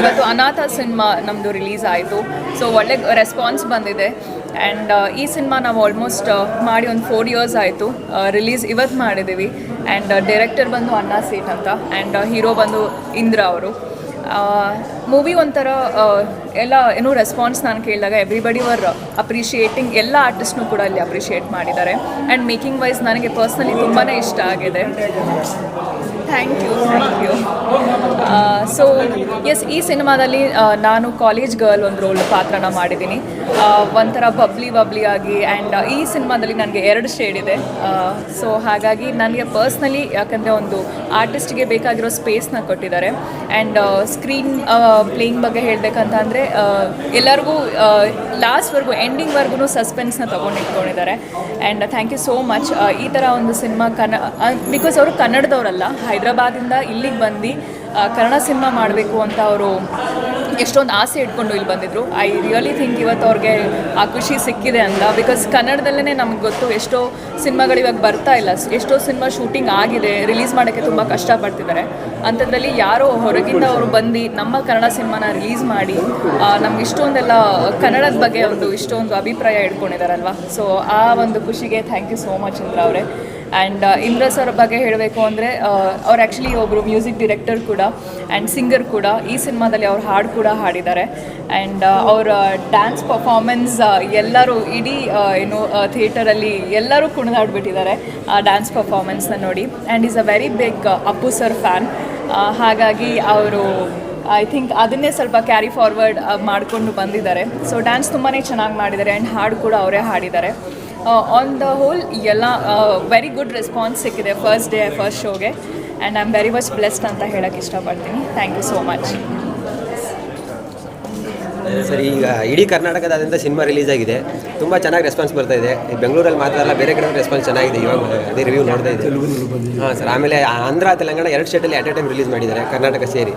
ಇವತ್ತು ಅನಾಥ ಸಿನಿಮಾ ನಮ್ಮದು ರಿಲೀಸ್ ಆಯಿತು. ಸೊ ಒಳ್ಳೆ ರೆಸ್ಪಾನ್ಸ್ ಬಂದಿದೆ. ಆ್ಯಂಡ್ ಈ ಸಿನಿಮಾ ನಾವು ಆಲ್ಮೋಸ್ಟ್ ಮಾಡಿ ಒಂದು ಫೋರ್ ಇಯರ್ಸ್ ಆಯಿತು. ರಿಲೀಸ್ ಇವತ್ತು ಮಾಡಿದ್ದೀವಿ ಆ್ಯಂಡ್ ಡೈರೆಕ್ಟರ್ ಬಂದು ಅಣ್ಣಾ ಸೇಟ್ ಅಂತ. ಆ್ಯಂಡ್ ಹೀರೋ ಬಂದು ಇಂದ್ರ ಅವರು. ಮೂವಿ ಒಂಥರ ಎಲ್ಲ ಏನೋ ರೆಸ್ಪಾನ್ಸ್ ನಾನು ಕೇಳಿದಾಗ ಎವ್ರಿಬಡಿ ವರ್ ಅಪ್ರಿಷಿಯೇಟಿಂಗ್ ಎಲ್ಲ ಆರ್ಟಿಸ್ಟ್ನು ಕೂಡ ಅಲ್ಲಿ ಅಪ್ರಿಷಿಯೇಟ್ ಮಾಡಿದ್ದಾರೆ. ಆ್ಯಂಡ್ ಮೇಕಿಂಗ್ ವೈಸ್ ನನಗೆ ಪರ್ಸ್ನಲಿ ತುಂಬಾ ಇಷ್ಟ ಆಗಿದೆ. Thank you thank you so yes ಈ ಸಿನಿಮಾದಲ್ಲಿ ನಾನು ಕಾಲೇಜ್ ಗರ್ಲ್ ಒಂದು ರೋಲ್ ಪಾತ್ರನ ಮಾಡಿದ್ದೀನಿ. ಒಂಥರ ಬಬ್ಲಿ ಬಬ್ಲಿ ಆಗಿ ಆ್ಯಂಡ್ ಈ ಸಿನಿಮಾದಲ್ಲಿ ನನಗೆ ಎರಡು ಶೇಡ್ ಇದೆ. ಸೊ ಹಾಗಾಗಿ ನನಗೆ ಪರ್ಸ್ನಲಿ ಯಾಕಂದರೆ ಒಂದು ಆರ್ಟಿಸ್ಟ್ಗೆ ಬೇಕಾಗಿರೋ ಸ್ಪೇಸ್ನ ಕೊಟ್ಟಿದ್ದಾರೆ. ಆ್ಯಂಡ್ ಸ್ಕ್ರೀನ್ ಪ್ಲೇಯಿಂಗ್ ಬಗ್ಗೆ ಹೇಳಬೇಕಂತ ಅಂದರೆ ಎಲ್ಲರಿಗೂ ಲಾಸ್ಟ್ವರೆಗೂ ಎಂಡಿಂಗ್ವರೆಗೂ ಸಸ್ಪೆನ್ಸ್ನ ತೊಗೊಂಡು ಇಟ್ಕೊಂಡಿದ್ದಾರೆ. And thank you so much ಈ ಥರ ಒಂದು ಸಿನಿಮಾ ಕನ್ನ ಬಿಕಾಸ್ ಅವರು ಕನ್ನಡದವರಲ್ಲ ಹೈದರಾಬಾದಿಂದ ಇಲ್ಲಿಗೆ ಬಂದು ಕನ್ನಡ ಸಿನಿಮಾ ಮಾಡಬೇಕು ಅಂತ ಅವರು ಎಷ್ಟೊಂದು ಆಸೆ ಇಟ್ಕೊಂಡು ಇಲ್ಲಿ ಬಂದಿದ್ರು. ಐ ರಿಯಲಿ ಥಿಂಕ್ ಇವತ್ತು ಅವ್ರಿಗೆ ಆ ಖುಷಿ ಸಿಕ್ಕಿದೆ ಅಂತ. ಬಿಕಾಸ್ ಕನ್ನಡದಲ್ಲೇ ನಮ್ಗೆ ಗೊತ್ತು ಎಷ್ಟೋ ಸಿನಿಮಾಗಳು ಇವಾಗ ಬರ್ತಾ ಇಲ್ಲ. ಎಷ್ಟೋ ಸಿನಿಮಾ ಶೂಟಿಂಗ್ ಆಗಿದೆ ರಿಲೀಸ್ ಮಾಡೋಕ್ಕೆ ತುಂಬ ಕಷ್ಟಪಡ್ತಿದ್ದಾರೆ. ಅಂಥದ್ರಲ್ಲಿ ಯಾರೋ ಹೊರಗಿಂದ ಅವರು ಬಂದು ನಮ್ಮ ಕನ್ನಡ ಸಿನಿಮಾನ ರಿಲೀಸ್ ಮಾಡಿ ನಮ್ಗೆ ಇಷ್ಟೊಂದೆಲ್ಲ ಕನ್ನಡದ ಬಗ್ಗೆ ಒಂದು ಇಷ್ಟೊಂದು ಅಭಿಪ್ರಾಯ ಇಟ್ಕೊಂಡಿದ್ದಾರಲ್ವ? ಸೊ ಆ ಒಂದು ಖುಷಿಗೆ thank you so much Indra ಅವರೇ. ಆ್ಯಂಡ್ ಇಂದ್ರ ಅವರ ಬಗ್ಗೆ ಹೇಳಬೇಕು ಅಂದರೆ ಅವ್ರು ಆ್ಯಕ್ಚುಲಿ ಒಬ್ಬರು ಮ್ಯೂಸಿಕ್ ಡಿರೆಕ್ಟರ್ ಕೂಡ ಆ್ಯಂಡ್ ಸಿಂಗರ್ ಕೂಡ ಈ ಸಿನಿಮಾದಲ್ಲಿ ಅವ್ರು ಹಾಡು ಕೂಡ ಹಾಡಿದ್ದಾರೆ. ಆ್ಯಂಡ್ ಅವರ ಡ್ಯಾನ್ಸ್ ಪರ್ಫಾರ್ಮೆನ್ಸ್ ಎಲ್ಲರೂ ಇಡೀ ಏನು ಥಿಯೇಟರಲ್ಲಿ ಎಲ್ಲರೂ ಕುಣಿದಾಡ್ಬಿಟ್ಟಿದ್ದಾರೆ ಆ ಡ್ಯಾನ್ಸ್ ಪರ್ಫಾರ್ಮೆನ್ಸ್ನ ನೋಡಿ. And is a very big Appu sir fan ಹಾಗಾಗಿ ಅವರು ಐ ಥಿಂಕ್ ಅದನ್ನೇ ಸ್ವಲ್ಪ ಕ್ಯಾರಿ ಫಾರ್ವರ್ಡ್ ಮಾಡಿಕೊಂಡು ಬಂದಿದ್ದಾರೆ. ಸೊ ಡ್ಯಾನ್ಸ್ ತುಂಬಾ ಚೆನ್ನಾಗಿ ಮಾಡಿದ್ದಾರೆ ಆ್ಯಂಡ್ ಹಾಡು ಕೂಡ ಅವರೇ ಹಾಡಿದ್ದಾರೆ. ಆನ್ ದ ಹೋಲ್ ಎಲ್ಲ ವೆರಿ ಗುಡ್ ರೆಸ್ಪಾನ್ಸ್ ಸಿಕ್ಕಿದೆ first day first ಶೋಗೆ and I am very much blessed ಅಂತ ಹೇಳೋಕ್ಕೆ ಇಷ್ಟಪಡ್ತೀನಿ. Thank you so much sir, ಈಗ ಇಡೀ ಕರ್ನಾಟಕದಾದ್ಯಂತ ಸಿನಿಮಾ ರಿಲೀಸ್ ಆಗಿದೆ. ತುಂಬ ಚೆನ್ನಾಗಿ ರೆಸ್ಪಾನ್ಸ್ ಬರ್ತಾ ಇದೆ. ಬೆಂಗಳೂರಲ್ಲಿ ಮಾತ್ರ ಅಲ್ಲ, ಬೇರೆ ಕಡೆ ರೆಸ್ಪಾನ್ಸ್ ಚೆನ್ನಾಗಿದೆ. ಇವಾಗ ಅದೇ ರಿವ್ಯೂ ನೋಡ್ತಾ ಇದೆ ಹಾಂ ಸರ್, ಆಮೇಲೆ ಆಂಧ್ರ, ತೆಲಂಗಾಣ ಎರಡು ಸ್ಟೇಟಲ್ಲಿ ಅಟ್ ಎ ಟೈಮ್ ರಿಲೀಸ್ ಮಾಡಿದ್ದಾರೆ, ಕರ್ನಾಟಕ ಸೇರಿ.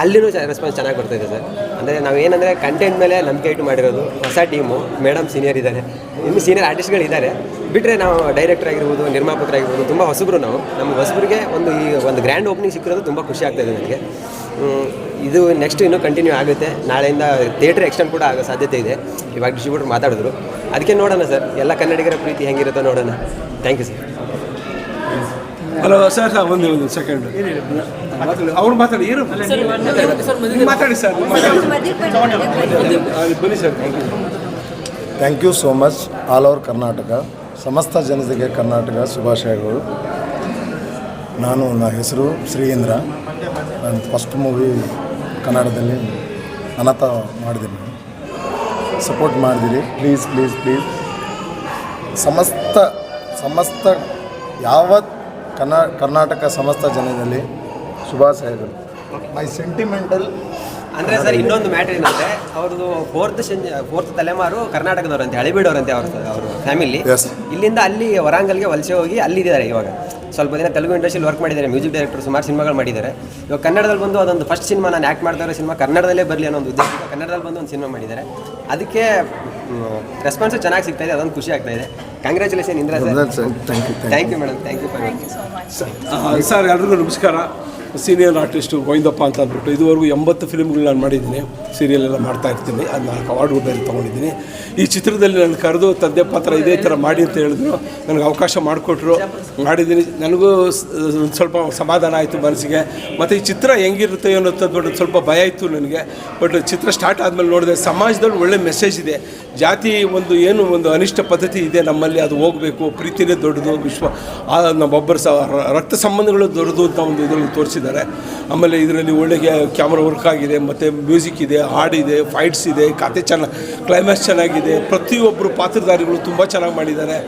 ಅಲ್ಲಿನೂ ರೆಸ್ಪಾನ್ಸ್ ಚೆನ್ನಾಗಿ ಬರ್ತಾ ಇದೆ ಸರ್. ಅಂದರೆ ನಾವು ಏನಂದರೆ ಕಂಟೆಂಟ್ ಮೇಲೆ ನಂಬಿಕೆ ಇಟ್ಟು ಮಾಡಿರೋದು ಹೊಸ ಟೀಮು ಮೇಡಮ್ ಸೀನಿಯರ್ ಇದ್ದಾರೆ. ಇನ್ನು ಸೀನಿಯರ್ ಆರ್ಟಿಸ್ಟ್ಗಳಿದ್ದಾರೆ ಬಿಟ್ಟರೆ ನಾವು ಡೈರೆಕ್ಟರ್ ಆಗಿರ್ಬೋದು ನಿರ್ಮಾಪಕರಾಗಿರ್ಬೋದು ತುಂಬ ಹೊಸಬ್ರು ನಾವು. ನಮ್ಮ ಹೊಸಬ್ರಿಗೆ ಒಂದು ಈ ಒಂದು ಗ್ರ್ಯಾಂಡ್ ಓಪನಿಂಗ್ ಸಿಕ್ಕಿರೋದು ತುಂಬ ಖುಷಿ ಆಗ್ತಾ ಇದೆ ನನಗೆ. ಇದು ನೆಕ್ಸ್ಟ್ ಇನ್ನೂ ಕಂಟಿನ್ಯೂ ಆಗುತ್ತೆ. ನಾಳೆಯಿಂದ ಥಿಯೇಟರ್ ಎಕ್ಸ್ಟೆಂಡ್ ಕೂಡ ಆಗೋ ಸಾಧ್ಯತೆ ಇದೆ. ಇವಾಗ ಡಿಸ್ಟ್ರಿಬ್ಯೂಟರ್ ಮಾತಾಡಿದ್ರು. ಅದಕ್ಕೆ ನೋಡೋಣ ಸರ್. ಎಲ್ಲ ಕನ್ನಡಿಗರ ಪ್ರೀತಿ ಹೆಂಗಿರುತ್ತೋ ನೋಡೋಣ. Thank you sir hello sir sir ಒಂದು ಒಂದು ಸೆಕೆಂಡ್ ಅವ್ರು ಮಾತಾಡಿ ಏನು ಮಾತಾಡಿ ಸರ್ ಮಾತಾಡಿ ಬನ್ನಿ sir thank you thank you so much all over Karnataka ಸಮಸ್ತ ಜನತೆಗೆ ಕರ್ನಾಟಕ ಶುಭಾಶಯಗಳು. ನಾನು ನನ್ನ ಹೆಸರು ಶ್ರೀಯೇಂದ್ರ. ನಾನು ಫಸ್ಟ್ ಮೂವಿ ಕನ್ನಡದಲ್ಲಿ ಅನಾಥ ಮಾಡಿದ್ದೀನಿ. ಸಪೋರ್ಟ್ ಮಾಡಿದಿರಿ ಪ್ಲೀಸ್ ಪ್ಲೀಸ್ ಪ್ಲೀಸ್ ಸಮಸ್ತ ಸಮಸ್ತ ಯಾವ ಕನ್ನ ಕರ್ನಾಟಕ ಸಮಸ್ತ ಜನದಲ್ಲಿ ಶುಭಾಶಯಗಳು. ಮೈ ಸೆಂಟಿಮೆಂಟಲ್ ಅಂದರೆ ಸರ್ ಇನ್ನೊಂದು ಮ್ಯಾಟ್ರ್ ಏನಂದರೆ ಅವ್ರದ್ದು ಫೋರ್ತ್ ಸಂಜೆ ಫೋರ್ತ್ ತಲೆಮಾರು ಕರ್ನಾಟಕದವ್ರಂತೆ ಹಳೆಬೀಡವ್ರಂತೆ ಅವ್ರ ಅವ್ರ? ಫ್ಯಾಮಿಲಿ. ಇಲ್ಲಿಂದ ಅಲ್ಲಿ ವರಾಂಗಲ್ಗೆ ವಲಸೆ ಹೋಗಿ ಅಲ್ಲಿದ್ದಾರೆ ಇವಾಗ. ಸ್ವಲ್ಪ ದಿನ ತೆಲುಗು ಇಂಡಸ್ಟ್ರಿಯಲ್ಲಿ ವರ್ಕ್ ಮಾಡಿದ್ದಾರೆ ಮ್ಯೂಸಿಕ್ ಡೈರೆಕ್ಟರ್ ಸುಮಾರು ಸಿನಿಮಾಗಳು ಮಾಡಿದ್ದಾರೆ. ಇವಾಗ ಕನ್ನಡದಲ್ಲಿ ಬಂದು ಅದೊಂದು ಫಸ್ಟ್ ಸಿನಿಮಾ ನಾನು ಆ್ಯಕ್ಟ್ ಮಾಡ್ತಾ ಇರೋ ಸಿನಿಮಾ ಕನ್ನಡದಲ್ಲೇ ಬರಲಿ ಅನ್ನೋ ಒಂದು ಉದ್ದೇಶ ಕನ್ನಡದಲ್ಲಿ ಬಂದು ಒಂದು ಸಿನಿಮಾ ಮಾಡಿದ್ದಾರೆ. ಅದಕ್ಕೆ ರೆಸ್ಪಾನ್ಸು ಚೆನ್ನಾಗಿ ಸಿಗ್ತಾ ಇದೆ ಅದೊಂದು ಖುಷಿ ಆಗ್ತಾ ಇದೆ. Congratulation Indra sir. Thank you thank you madam thank you for so much sir ಎಲ್ರಿಗೂ ನಮಸ್ಕಾರ. ಸೀನಿಯರ್ ಆರ್ಟಿಸ್ಟು ಗೋವಿಂದಪ್ಪ ಅಂತ ಅಂದ್ಬಿಟ್ಟು ಇದುವರೆಗೂ ಎಂಬತ್ತು ಫಿಲ್ಮ್ಗಳು ನಾನು ಮಾಡಿದ್ದೀನಿ. ಸೀರಿಯಲ್ ಎಲ್ಲ ಮಾಡ್ತಾ ಇರ್ತೀನಿ. ಅದು ನಾಲ್ಕು ಅವಾರ್ಡ್ಗಳು ಬೇರೆ ತೊಗೊಂಡಿದ್ದೀನಿ. ಈ ಚಿತ್ರದಲ್ಲಿ ನಾನು ಕರೆದು ತಂದೆ ಪಾತ್ರ ಇದೇ ಥರ ಮಾಡಿ ಅಂತ ಹೇಳಿದ್ರು. ನನಗೆ ಅವಕಾಶ ಮಾಡಿಕೊಟ್ರು. ಮಾಡಿದ್ದೀನಿ. ನನಗೂ ಸ್ವಲ್ಪ ಸಮಾಧಾನ ಆಯಿತು ಮನಸ್ಸಿಗೆ. ಮತ್ತು ಈ ಚಿತ್ರ ಹೆಂಗಿರುತ್ತೆ ಅನ್ನೋದು ಸ್ವಲ್ಪ ಭಯ ಇತ್ತು ನನಗೆ. ಬಟ್ ಚಿತ್ರ ಸ್ಟಾರ್ಟ್ ಆದಮೇಲೆ ನೋಡಿದೆ ಸಮಾಜದಲ್ಲಿ ಒಳ್ಳೆ ಮೆಸೇಜ್ ಇದೆ. ಜಾತಿ ಒಂದು ಏನು ಒಂದು ಅನಿಷ್ಟ ಪದ್ಧತಿ ಇದೆ ನಮ್ಮಲ್ಲಿ. ಅದು ಹೋಗಬೇಕು. ಪ್ರೀತಿನೇ ದೊಡ್ಡದು, ವಿಶ್ವ ನಮ್ಮೊಬ್ಬರ ಸ ರಕ್ತ ಸಂಬಂಧಗಳು ದೊಡ್ಡದು ಅಂತ ಒಂದು ಇದರಲ್ಲಿ ತೋರಿಸಿದ್ದಾರೆ ಆಮೇಲೆ ಇದರಲ್ಲಿ ಒಳ್ಳೆ ಕ್ಯಾಮ್ರಾ ವರ್ಕ್ ಆಗಿದೆ, ಮತ್ತು ಮ್ಯೂಸಿಕ್ ಇದೆ ಹಾಡಿದೆ ಫೈಟ್ಸ್ ಇದೆ ಕತೆ ಚೆನ್ನಾಗಿ ಕ್ಲೈಮ್ಯಾಕ್ಸ್ ಚೆನ್ನಾಗಿದೆ. ಪ್ರತಿಯೊಬ್ಬರು ಪಾತ್ರಧಾರಿಗಳು ತುಂಬ ಚೆನ್ನಾಗಿ ಮಾಡಿದ್ದಾರೆ.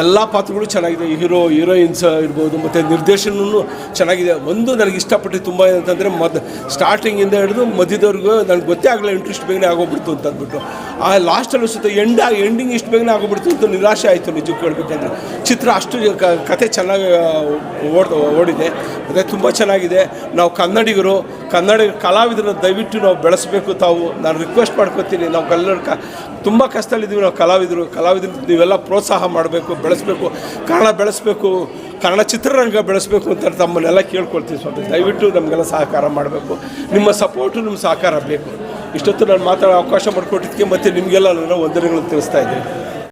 ಎಲ್ಲ ಪಾತ್ರಗಳು ಚೆನ್ನಾಗಿದೆ. ಹೀರೋ, ಹೀರೋಯಿನ್ಸ್ ಇರ್ಬೋದು, ಮತ್ತು ನಿರ್ದೇಶನೂ ಚೆನ್ನಾಗಿದೆ. ಒಂದು ನನಗೆ ಇಷ್ಟಪಟ್ಟು ತುಂಬ ಏನಂತಂದರೆ ಮದ್ ಸ್ಟಾರ್ಟಿಂಗಿಂದ ಹಿಡಿದು ಮಧ್ಯದವ್ರಿಗೂ ನನಗೆ ಗೊತ್ತೇ ಆಗಲ್ಲ ಇಂಟ್ರೆಸ್ಟ್ ಬೇಗನೆ ಆಗೋಗ್ಬಿಡ್ತು ಅಂತ ಅಂದ್ಬಿಟ್ಟು ಆ ಲಾಸ್ಟಲ್ಲಿ ಸುತ್ತ ಎಂಡ್ ಎಂಡಿಂಗ್ ಇಷ್ಟು ಬೇಗನೆ ಆಗೋಗ್ಬಿಡ್ತು ಅಂತ ನಿರಾಶೆ ಆಯಿತು ನಿಜಕ್ಕೆ ಹೇಳ್ಬೇಕಂದ್ರೆ ಚಿತ್ರ ಅಷ್ಟು ಕತೆ ಚೆನ್ನಾಗಿ ಓಡ್, ಓಡಿದೆ. ಅದೇ ತುಂಬ ಚೆನ್ನಾಗಿದೆ. ನಾವು ಕನ್ನಡಿಗರು, ಕನ್ನಡ ಕಲಾವಿದರನ್ನು ದಯವಿಟ್ಟು ನಾವು ಬೆಳೆಸಬೇಕು ತಾವು. ನಾನು ರಿಕ್ವೆಸ್ಟ್ ಮಾಡ್ಕೊತೀನಿ. ನಾವು ಕನ್ನಡ ಕ ತುಂಬ ಕಷ್ಟದಲ್ಲಿದ್ದೀವಿ ನಾವು ಕಲಾವಿದರು. ಕಲಾವಿದರು ನೀವೆಲ್ಲ ಪ್ರೋತ್ಸಾಹ ಮಾಡಬೇಕು, ಬೆಳೆಸಬೇಕು, ಕನ್ನಡ ಬೆಳೆಸಬೇಕು, ಕನ್ನಡ ಚಿತ್ರರಂಗ ಬೆಳೆಸಬೇಕು ಅಂತ ತಮ್ಮನ್ನೆಲ್ಲ ಕೇಳ್ಕೊಳ್ತೀವಿ ಸ್ವಾಮಿ. ದಯವಿಟ್ಟು ನಮಗೆಲ್ಲ ಸಹಕಾರ ಮಾಡಬೇಕು. ನಿಮ್ಮ ಸಪೋರ್ಟು ನಿಮ್ಮ ಸಹಕಾರ ಬೇಕು. ಇಷ್ಟೊತ್ತು ನಾನು ಮಾತಾಡೋ ಅವಕಾಶ ಮಾಡಿಕೊಟ್ಟಿದ್ದಕ್ಕೆ ಮತ್ತು ನಿಮಗೆಲ್ಲ ನಾನು ವಂದನೆಗಳನ್ನು ತಿಳಿಸ್ತಾ ಇದ್ದೀನಿ.